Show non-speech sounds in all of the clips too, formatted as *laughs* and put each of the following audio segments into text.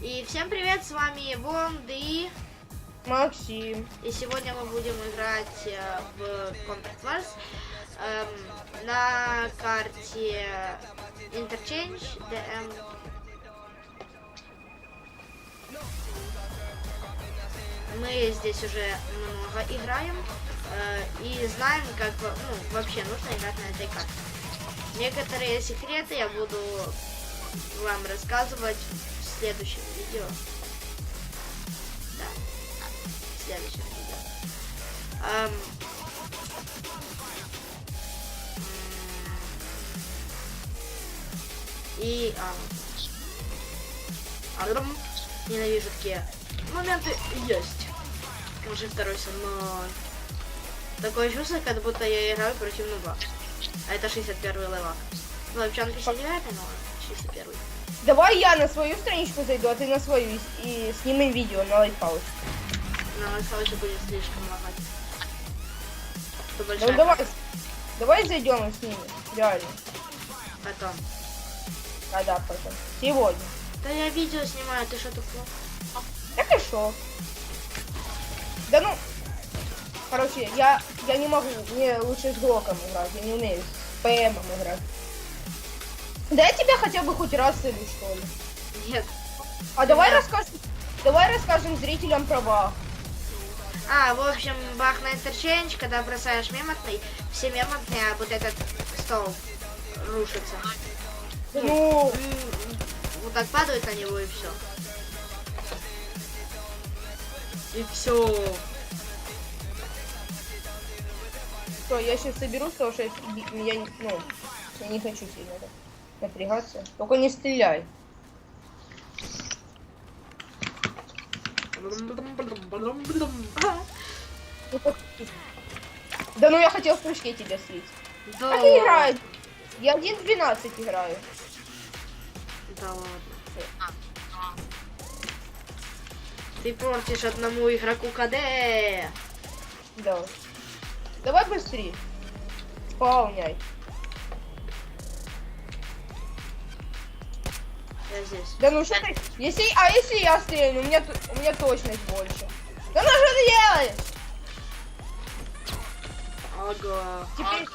И всем привет, с вами Бонд и... Максим. И сегодня мы будем играть э, в Contact Wars эм, на карте Interchange DM. Мы здесь уже много играем э, и знаем, как ну, вообще нужно играть на этой карте. Некоторые секреты я буду вам рассказывать следующем видео. Да, в следующем видео. Ам, м, И а, ненавижу такие моменты есть. Уже второй со мной. Такое чувство, как будто я играю против нуба. А это 61 левак. Ну, вообще он 59, но 61. Давай я на свою страничку зайду, а ты на свою и, и снимем видео на лайфхаус. Но Александр будет слишком лагать. Ну давай, давай зайдем и снимем. Реально. Потом. А да, потом. Сегодня. Да я видео снимаю, ты что тупо? Так и шо? Да ну, короче, я, я не могу, мне лучше с Глоком играть, я не умею с ПМом играть. Дай тебя хотя бы хоть раз или что ли. Нет. А давай Да. расскажем, давай расскажем зрителям про баг. А, в общем, бах на интерчейндж, когда бросаешь мемотный, все мемотные, а вот этот стол рушится. Ну, М, Вот так падают на него и все. И все. что, я сейчас соберу, потому что я, я не- ну, я не хочу сильно напрягаться. Только не стреляй. Ты. Да ну я хотел в прыжке тебя слить. Да Как я играю? Я 1.12 играю. Да ладно. Ты портишь одному игроку КД. Да. Давай быстрее. Исполняй. Я здесь. Да ну что ты? Если, а если я стрелю, у меня, у меня точность больше. Да ну что ты делаешь? Ага. Теперь,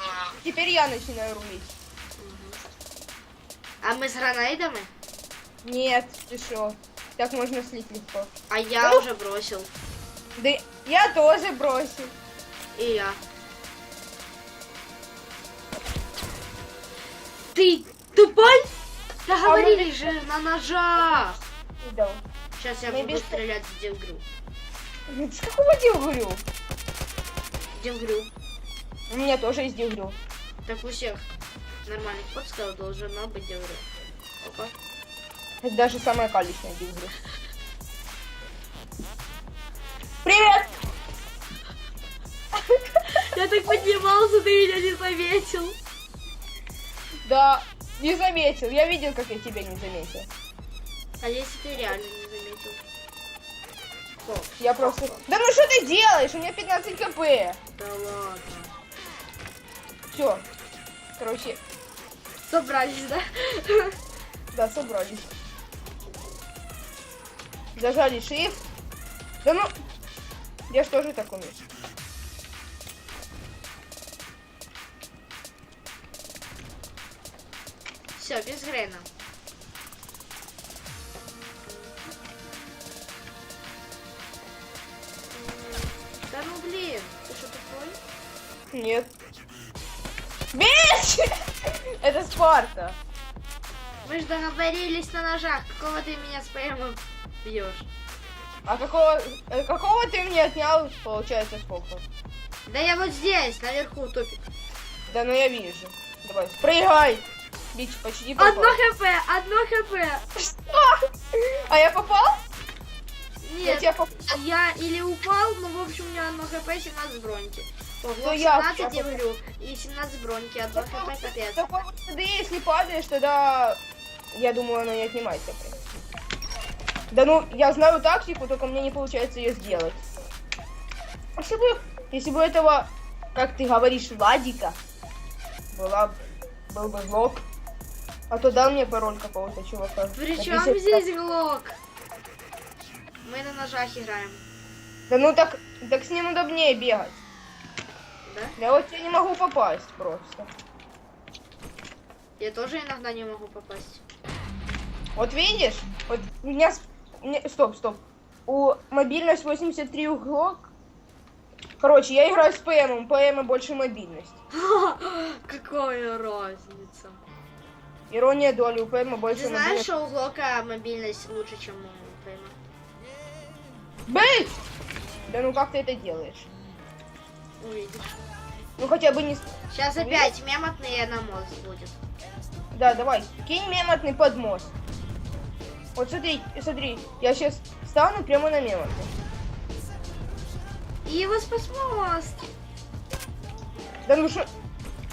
теперь я начинаю рулить. А мы с гранатами? Нет, ты что? Так можно слить легко. А я Ну. уже бросил. Да я тоже бросил. И я. Ты тупой? Да А говорили же на ножах. Да. Сейчас я буду стрелять в Денгрю. С какого дилгурю? Денгрю. У меня тоже есть дилгурю. Так у всех нормальных подскал должно быть Денгрю. Опа. Это даже самая калечная дилгурю. Привет! Я так поднимался, ты меня не заметил. Да, не заметил. Я видел, как я тебя не заметил. А если ты реально не заметил? О, Я просто... Да ну что ты делаешь? У меня 15 кп. да ладно. Все. Короче, Собрались, да? да, собрались. Зажали shift. Да ну... Я ж тоже так умею. Все, без грена. Да ну блин, ты что тупой? Нет. Бич! *laughs* Это Спарта. Мы же договорились на ножах. Какого ты меня с ПМом бьешь? А какого, э, какого ты мне отнял, получается, сколько? Да я вот здесь, наверху топик. Да ну я вижу. Давай, спрыгай! Бич, почти попал. Одно хп, одно хп. Что? А я попал? Я Нет, тебя попал. я или упал, ну, в общем, у меня одно хп, 17 броньки. Ого, Ну, я- 17 я я говорю, и 17 броньки, одно хп, капец. Такой вот ты, если падаешь, тогда я думаю, она не отнимается. прям. Да ну, я знаю тактику, только мне не получается ее сделать. А Если бы, если бы этого, как ты говоришь, Владика, была, был бы влог, а то дал мне пароль какого-то чувака. Причем Написано, здесь глок? Мы на ножах играем. Да ну так, так с ним удобнее бегать. Да? Я вот я не могу попасть просто. Я тоже иногда не могу попасть. Вот видишь? Вот у меня... меня- Стоп, стоп. У мобильность 83 углок. Короче, я играю с ПМом. ПМ больше мобильность. *laughs* Какая разница? Ирония доли, у ПМ больше Ты знаешь, мобильность. что у Глока мобильность лучше, чем у ПМа? Бейт! Да ну как ты это делаешь? Увидишь. Ну хотя бы не... Сейчас опять мемотный на мост будет. Да, давай, кинь мемотный под мост. Вот смотри, смотри, я сейчас стану прямо на мемотный. И его спас мост. Да ну что...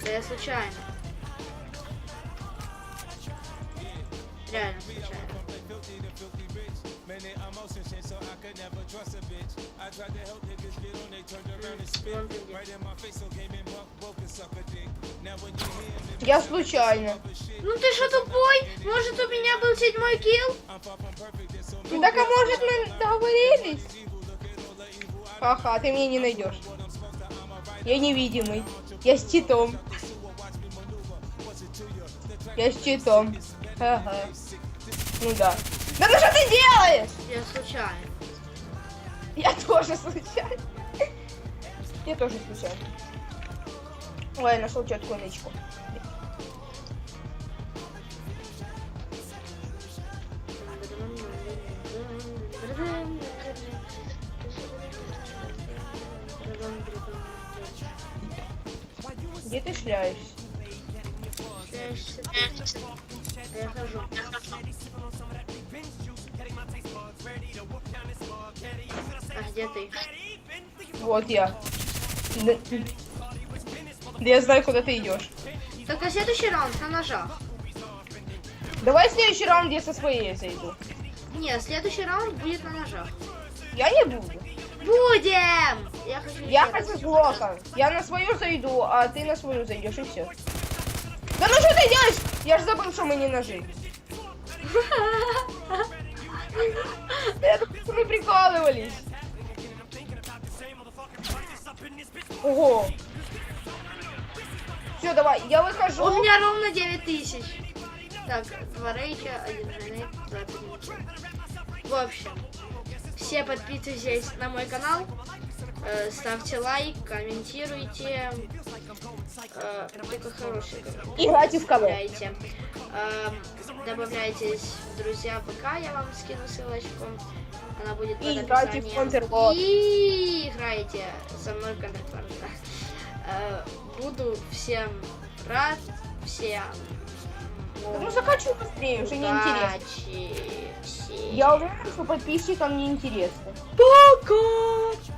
Да я случайно. Случайно. Я случайно. Ну ты что тупой? Может у меня был седьмой килл? Так а может мы договорились? Ха-ха, ты меня не найдешь. Я невидимый. Я с читом. Я с читом. Ага. Ну да. Да ну что ты делаешь? Я случайно. Я тоже случайно. Я тоже случайно. Ой, я нашел четкую нычку. Где ты шляешься? Я хожу. А где ты? Вот я. Да, да я знаю, куда ты идешь. Так, а следующий раунд на ножах. Давай следующий раунд я со своей зайду. Нет, следующий раунд будет на ножах. Я не буду. Будем! Я хочу Я с блоком. Я на свою зайду, а ты на свою зайдешь и все. Да ну что ты делаешь? Я же забыл, что мы не ножи. *laughs* Мы прикалывались. Ого. Все, давай, я выхожу. У меня ровно 9 тысяч. Так, два рейча, один гранейт, два пятничка. В общем, все подписывайтесь на мой канал, э, ставьте лайк, комментируйте. Э, только комментарий. Играйте в кого? Эм, добавляйтесь в друзья ПК, я вам скину ссылочку. Она будет под И играйте в. Counter-War. И играйте со мной в Counter-War, да. Э, Буду всем рад, всем Ну закачивай быстрее, уже неинтересно. удачи всем. Я уверен, что подписчикам неинтересно. Пока!